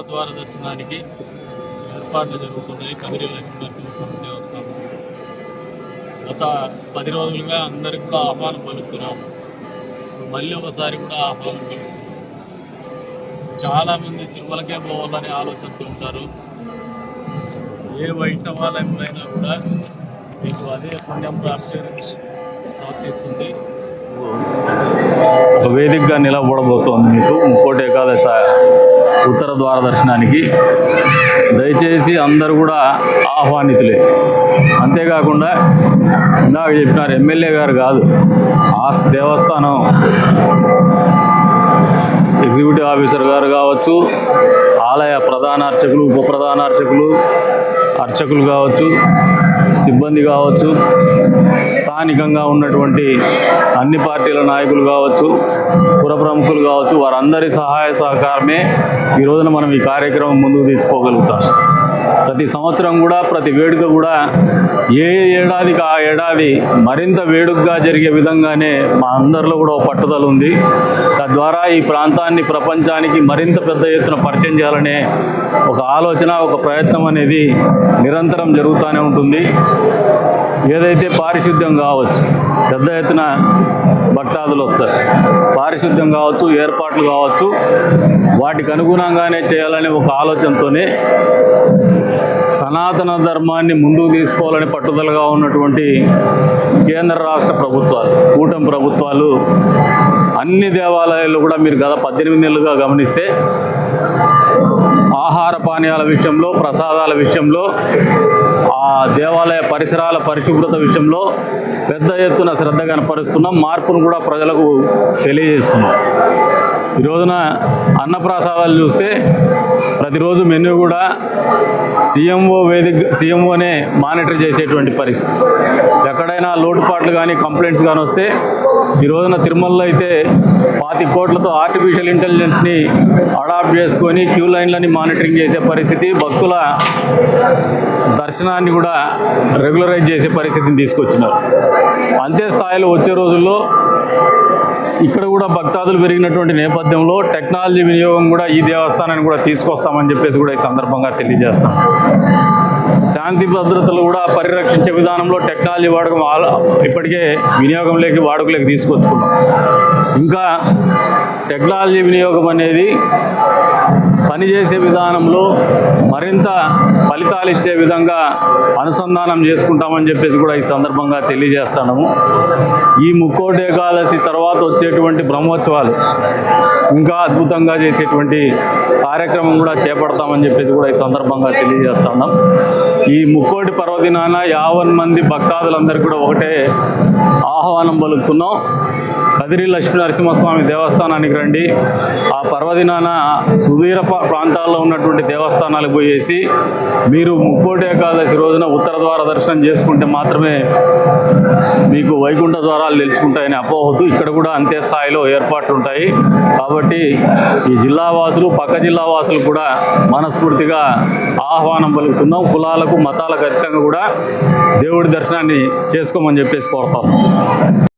ఉత్తర దర్శనానికి ఏర్పాట్లు జరుగుతున్నాయి. కదిరి లక్ష్మీనరసింహస్వామి దేవస్థానం. గత పది రోజులుగా అందరికి కూడా ఆహ్వానం పలుకుతున్నాము మళ్ళీ ఒకసారి కూడా ఆహ్వానం పలుకుతున్నాం. చాలామంది తిరుమలకే పోవాలని ఆలోచనతో ఉంటారు. ఏ వైష్ణవాలయంలో అయినా కూడా మీకు అదే పుణ్యం ప్రాప్తి ప్రాప్తిస్తుంది. వేదికగా నిలబడబోతోంది మీకు. ముక్కోటి ఏకాదశ ఉత్తర ద్వార దర్శనానికి దయచేసి అందరూ కూడా ఆహ్వానితులే. అంతేకాకుండా ఇందాక చెప్పినారు ఎమ్మెల్యే గారు కాదు ఆ దేవస్థానం ఎగ్జిక్యూటివ్ ఆఫీసర్ గారు కావచ్చు ఆలయ ప్రధాన అర్చకులు ఉప ప్రధాన అర్చకులు అర్చకులు కావచ్చు సిబ్బంది కావచ్చు స్థానికంగా ఉన్నటువంటి అన్ని పార్టీల నాయకులు కావచ్చు పుర ప్రముఖులు కావచ్చు వారందరి సహాయ సహకారమే ఈ రోజున మనం ఈ కార్యక్రమం ముందుకు తీసుకోగలుగుతాం. ప్రతి సంవత్సరం కూడా ప్రతి వేడుక కూడా ఏ ఏడాదికి ఆ ఏడాది మరింత వేడుకగా జరిగే విధంగానే మా అందరిలో కూడా ఒక పట్టుదల ఉంది. తద్వారా ఈ ప్రాంతాన్ని ప్రపంచానికి మరింత పెద్ద ఎత్తున పరిచయం చేయాలనే ఒక ఆలోచన ఒక ప్రయత్నం అనేది నిరంతరం జరుగుతూనే ఉంటుంది. ఏదైతే పారిశుద్ధ్యం కావచ్చు పెద్ద ఎత్తున భక్తాదులు వస్తారు పారిశుద్ధ్యం కావచ్చు ఏర్పాట్లు కావచ్చు వాటికి అనుగుణంగానే చేయాలనే ఒక ఆలోచనతోనే సనాతన ధర్మాన్ని ముందుకు తీసుకోవాలని పట్టుదలగా ఉన్నటువంటి కేంద్ర రాష్ట్ర ప్రభుత్వాలు కూటమి ప్రభుత్వాలు అన్ని దేవాలయాల్లో కూడా మీరు గత పద్దెనిమిది నెలలుగా గమనిస్తే ఆహార పానీయాల విషయంలో ప్రసాదాల విషయంలో ఆ దేవాలయ పరిసరాల పరిశుభ్రత విషయంలో పెద్ద ఎత్తున శ్రద్ధ కనపరుస్తున్నాం మార్పును కూడా ప్రజలకు తెలియజేస్తున్నాం. ఈ రోజున అన్నప్రసాదాలు చూస్తే ప్రతిరోజు మెన్యూ కూడా సీఎంఓ వేదిక సీఎంఓనే మానిటర్ చేసేటువంటి పరిస్థితి. ఎక్కడైనా లోటుపాట్లు కానీ కంప్లైంట్స్ కానీ వస్తే ఈ రోజున తిరుమలలో అయితే పాతి కోట్లతో ఆర్టిఫిషియల్ ఇంటెలిజెన్స్ని అడాప్ట్ చేసుకొని క్యూ లైన్లని మానిటరింగ్ చేసే పరిస్థితి. భక్తుల దర్శనాన్ని కూడా రెగ్యులరైజ్ చేసే పరిస్థితిని తీసుకొచ్చినారు. అంతే స్థాయిలో వచ్చే రోజుల్లో ఇక్కడ కూడా భక్తాదులు పెరిగినటువంటి నేపథ్యంలో టెక్నాలజీ వినియోగం కూడా ఈ దేవస్థానాన్ని కూడా తీసుకొస్తామని చెప్పేసి కూడా ఈ సందర్భంగా తెలియజేస్తాం. శాంతి భద్రతలు కూడా పరిరక్షించే విధానంలో టెక్నాలజీ వాడకం ఇప్పటికే వినియోగంలోకి వాడుకలోకి తీసుకొచ్చుకున్నాం. ఇంకా టెక్నాలజీ వినియోగం అనేది పనిచేసే విధానంలో మరింత ఫలితాలు ఇచ్చే విధంగా అనుసంధానం చేసుకుంటామని చెప్పేసి కూడా ఈ సందర్భంగా తెలియజేస్తున్నాము. ఈ ముక్కోటి ఏకాదశి తర్వాత వచ్చేటువంటి బ్రహ్మోత్సవాలు ఇంకా అద్భుతంగా చేసేటువంటి కార్యక్రమం కూడా చేపడతామని చెప్పేసి కూడా ఈ సందర్భంగా తెలియజేస్తున్నాం. ఈ ముక్కోటి పర్వదినాన యావన్ మంది భక్తాదులందరికీ కూడా ఒకటే ఆహ్వానం పలుకుతున్నాం. కదిరి లక్ష్మీ నరసింహస్వామి దేవస్థానానికి రండి. ఆ పర్వదినాన సుదీర ప్రాంతాల్లో ఉన్నటువంటి దేవస్థానాలకు పోయేసి మీరు ముక్కోటి ఏకాదశి రోజున ఉత్తర ద్వార దర్శనం చేసుకుంటే మాత్రమే మీకు వైకుంఠ ద్వారాలు నిలుచుకుంటాయని అపోహద్దు ఇక్కడ కూడా అంతే స్థాయిలో ఏర్పాట్లు ఉంటాయి. కాబట్టి ఈ జిల్లా వాసులు పక్క జిల్లా వాసులు కూడా మనస్ఫూర్తిగా ఆహ్వానం పలుకుతున్నాం. కులాలకు మతాలకు అతీతంగా కూడా దేవుడి దర్శనాన్ని చేసుకోమని చెప్పేసి కోరుతాం.